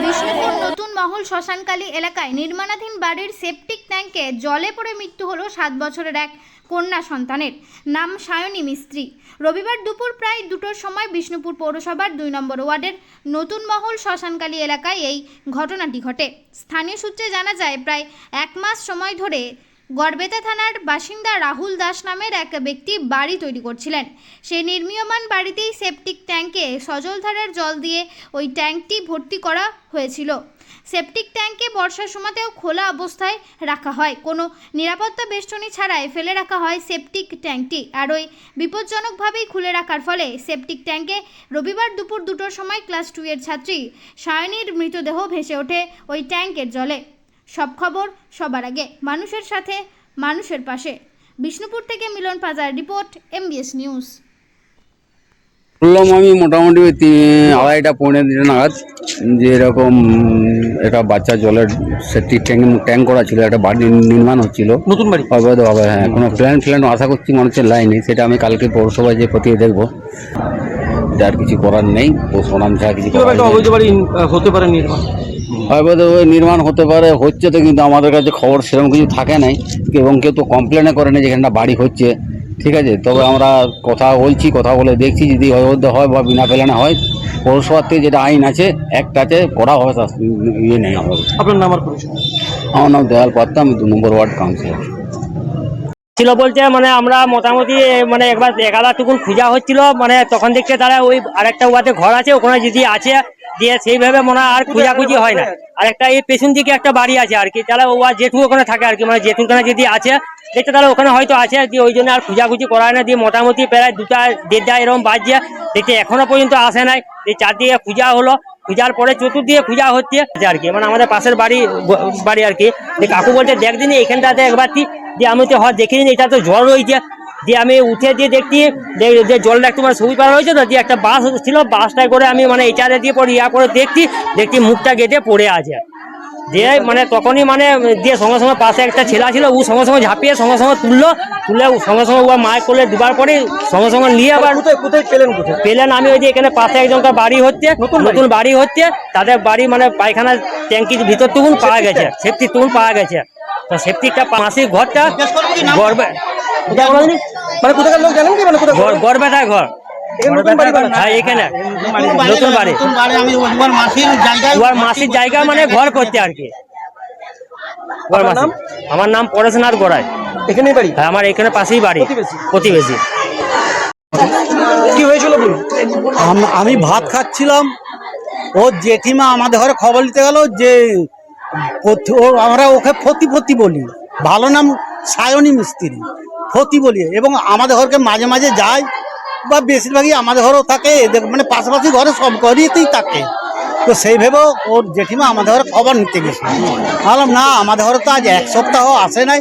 বিষ্ণুপুর নতুন মহল শ্মশানকালী এলাকায় নির্মাণাধীন বাড়ির সেপটিক ট্যাঙ্কে জলে পড়ে মৃত্যু হলো সাত বছরের এক কন্যা সন্তানের নাম সায়নী মিস্ত্রি। রবিবার দুপুর প্রায় দুটোর সময় বিষ্ণুপুর পৌরসভার দুই নম্বর ওয়ার্ডের নতুন মহল শ্মশানকালী এলাকায় এই ঘটনাটি ঘটে। স্থানীয় সূত্রে জানা যায়, প্রায় এক মাস সময় ধরে গড়বেতা থানার বাসিন্দা রাহুল দাস নামের এক ব্যক্তি বাড়ি তৈরি করছিলেন। সেই নির্মীয়মান বাড়িতেই সেপটিক ট্যাঙ্কে সজলধারার জল দিয়ে ওই ট্যাঙ্কটি ভর্তি করা হয়েছিল। সেপটিক ট্যাঙ্কে বর্ষার সময়তেও খোলা অবস্থায় রাখা হয়। কোনো নিরাপত্তা বেষ্টনী ছাড়াই ফেলে রাখা হয় সেপটিক ট্যাঙ্কটি। আর ওই বিপজ্জনকভাবেই খুলে রাখার ফলে সেপটিক ট্যাঙ্কে রবিবার দুপুর দুটোর সময় ক্লাস টু এর ছাত্রী সায়নীর মৃতদেহ ভেসে ওঠে ওই ট্যাঙ্কের জলে। সব খবর সবার আগে মানুষের সাথে মানুষের পাশে। বিষ্ণুপুর থেকে মিলন পাজার রিপোর্ট এমবিএস নিউজ শুনলাম আমি মোটামুটি আড়াইটা পৌনে দিন নাগাদ যে এরকম একটা বাচ্চা জলের সেটি ট্যাঙ্ক ট্যাঙ্ক করা ছিল একটা বাড়ি নির্মাণ হচ্ছিল। নতুন বাড়ি? অবৈধভাবে হ্যাঁ কোনো প্ল্যান ফ্ল্যান আশা করছি মানুষের লাইনে সেটা আমি কালকে পৌরসভায় যে খতিয়ে দেখব। যার কিছু করার নেই ও সোনাম ছাড়া কিছু। অবৈধ বাড়ি হতে পারে নির্মাণ অবৈধ নির্মাণ হতে পারে হচ্ছে তো কিন্তু আমাদের কাছে খবর সেরকম কিছু থাকে নাই এবং কেউ তো কমপ্লেনে করেনি যেখানে একটা বাড়ি হচ্ছে ঠিক আছে? তবে আমরা কথা বলছি কথা বলে দেখছি যদি অবৈধ হয় বা বিনা প্ল্যানে হয় পৌরসভার থেকে যেটা আইন আছে একটাতে করা হবে তার ইয়ে নেই আমাদের। আপনার নাম আর আমার নাম দয়াল পাত্তা আমি দু নম্বর ওয়ার্ড কাউন্সিলর। ছিল বলতে মানে আমরা মোটামুটি মানে একবার এগারো টুকুন খোঁজা হচ্ছিল মানে তখন দেখতে তারা ওই আরেকটা ওয়াতে ঘর আছে ওখানে যদি আছে দিয়ে সেইভাবে মনে আর খোঁজাখুঁজি হয় না। আর একটা এই পেছন দিকে একটা বাড়ি আছে আর কি, তাহলে ও আর জেঠু ওখানে থাকে আর কি মানে জেঠুর খানে যদি আছে দেখতে তাহলে ওখানে হয়তো আছে, দিয়ে ওই জন্য আর খোঁজাখুঁজি করা হয় না, দিয়ে মোটামুটি প্রায় দুটা, দেড়টা এরকম বাজছে দেখতে এখনও পর্যন্ত আসে নাই দিয়ে চারদিকে খোঁজা হলো খোঁজার পরে চতুর্দিকে খোঁজা হচ্ছে আর কি মানে আমাদের পাশের বাড়ি বাড়ি আর কি। কাকু বলতে দেখ দিন এখানটাতে একবার দিয়ে আমি তো হয় দেখিনি এটা তো জল রয়েছে দিয়ে আমি উঠে দিয়ে দেখছি যে- জলটা একটু মানে ছবি পাড়া হয়েছে তো দিয়ে একটা বাস ছিল বাসটায় করে আমি মানে এটারে দিয়ে পরে ইয়া করে দেখছি দেখছি মুখটা গেটে পড়ে আছে দিয়ে মানে তখনই মানে দিয়ে সঙ্গে সঙ্গে পাশে একটা ছেলে ছিল ও সঙ্গে সঙ্গে ঝাঁপিয়ে সঙ্গে সঙ্গে তুললো তুলে ও সঙ্গে সঙ্গে ও মায়ের করলে দুবার পরে সঙ্গে সঙ্গে নিয়ে আবার কোথায় পেলেন কোথায় পেলেন আমি ওই যে এখানে পাশে একজনকার বাড়ি হচ্ছে নতুন বাড়ি? নতুন বাড়ি হচ্ছে তাদের বাড়ি মানে পায়খানা ট্যাঙ্কির ভিতর টুকুন পাওয়া গেছে সেফটি টুকুন পাওয়া গেছে তো সেফটিটা মাসির ঘরটা গর্বে? মানে কোথাকার লোক জানেন কি? মানে কোথায় ঘর নতুন বাড়ি? হ্যাঁ মাসির জায়গা মানে ঘর করতে আর কি। আমার নাম পরেশনাথ গড়াই। এখানেই বাড়ি? হ্যাঁ আমার এখানে পাশেই বাড়ি। প্রতিবেশী? প্রতিবেশী। কি হয়েছিল বলুন? আমি ভাত খাচ্ছিলাম। ও জেঠিমা আমাদের ঘরে খবর নিতে গেল যে ও আমরা ওকে ফতি ফতি বলি। ভালো নাম সায়নী মিস্ত্রি। ফতি বলি। এবং আমাদের ঘরকে মাঝে মাঝে যায় বা বেশিরভাগই আমাদের ঘরেও থাকে। এদের মানে পাশাপাশি ঘরে সব ঘরেতেই থাকে। তো সেই ভেবে ওর জেঠিমা আমাদের ঘরে খবর নিতে গেছে। বললাম না আমাদের ঘরে তো আজ এক সপ্তাহ আসে নাই।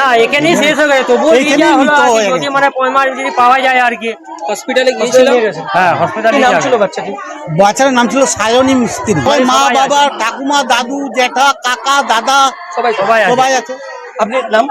না এখানেই শেষ হয়ে গেছে। হয়ে গেছে। মানে পয়মার যদি পাওয়া যায় আর কি। হসপিটালে গিয়েছিল? হ্যাঁ হসপিটালে নাম ছিল বাচ্চাটি বাচ্চার নাম ছিল সায়নী মিস্ত্রি। ওই মা। বাবা ঠাকুমা দাদু জ্যাঠা কাকা দাদা সবাই সবাই আছে। সবাই আছে। আপনার নাম?